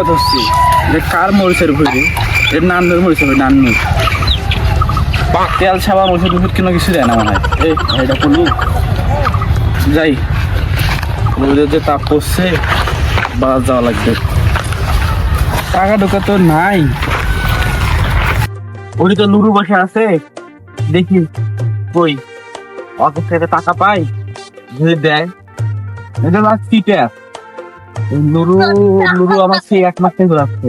দাওয়াত হচ্ছে যে কার মরিচের ভুড়ি? এর নান্নুর মরিচের ভুড়ি, নান্নুর। তেল সাবান ওষুধ ওষুধ কোনো কিছু দেয় না মনে হয়। এই, এটা করলু যাই। রোদের যে তাপ পড়ছে, বাজার যাওয়া লাগবে। টাকা ঢোকা তো নাই। ওই তো নুরু বসে আছে। দেখি কই। অফিস থেকে টাকা পাই, যদি দেয়। এটা লাস্ট সিটে নুরু নুরু আমার সেই এক মাস থেকে রাখছে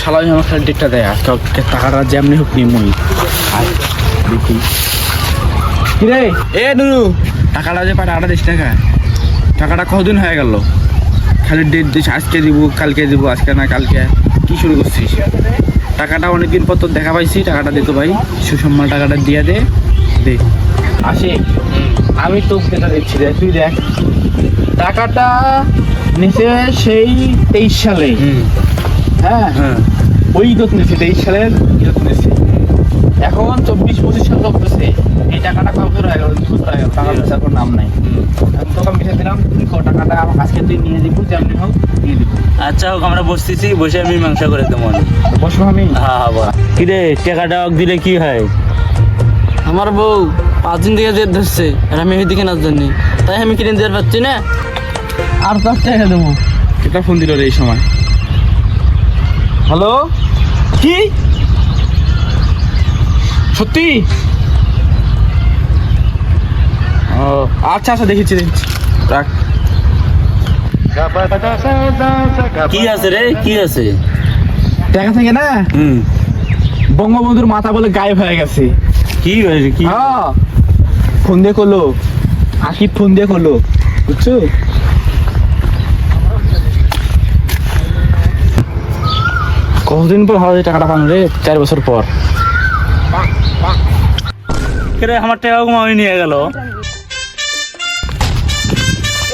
শালাই আমার খালি ডেটটা দেয় আর কাউকে টাকাটা যেমনি হোক নিয়ে মই আর দেখি। কিরে? এ নুরু টাকাটা যে টাকাটা দিস টাকা টাকাটা কতদিন হয়ে গেল? খালি ডেট দিস আজকে দিব কালকে দিব আজকে না কালকে। কি শুরু করছিস? টাকাটা অনেকদিন পর তোর দেখা পাইছি টাকাটা দে তো ভাই। সুসম্মান টাকাটা দিয়ে দে দে। আসে আমি তো সেটা দেখছি দেখ তুই দেখ। টাকাটা নিচে সেই তেইশ সালে। হ্যাঁ? হ্যাঁ। ওই তো নিয়েছে তেইশ সালের ইয়ে নিয়েছে এখন চব্বিশ পঁচিশ সাল চলতেছে। এই টাকাটা বছর হয়ে গেল? দুই বছর হয়ে গেল। টাকা পয়সার কোনো নাম নাই। আমি তোকে আমি দিলাম। তুই ক টাকাটা আমার আজকে তুই নিয়ে দিব যেমনি হোক নিয়ে দিব। আচ্ছা হোক আমরা বসতেছি। বসে আমি মাংস করে দেবো। বসবো আমি। হ্যাঁ হ্যাঁ বল কিরে টাকাটা ওকে দিলে কি হয়? আমার বউ পাঁচ দিন থেকে জেদ ধরছে। আর আমি ওইদিকে নাচ জানি। তাই আমি কিনে দিতে পারছি না? আর দশ টাকা দেবো। এটা ফোন দিল রে এই সময়? হ্যালো? কি? সত্যি? ও আচ্ছা আচ্ছা দেখেছি দেখেছি। রাখ। কি আছে রে? কি আছে? দেখা থেকে না? হুম। বঙ্গবন্ধুর মাথা বলে গায়েব হয়ে গেছে। কি হয়েছে? কি? হ্যাঁ। ফোন দিয়ে করল। আকিব ফোন দিয়ে করল। বুঝছ? কতদিন পর হবে টাকাটা পান রে চার বছর পর। আমার টাকা ঘুমাই নিয়ে গেল।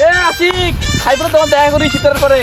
এ আশিক তোমার দেখা করি শীতের পরে।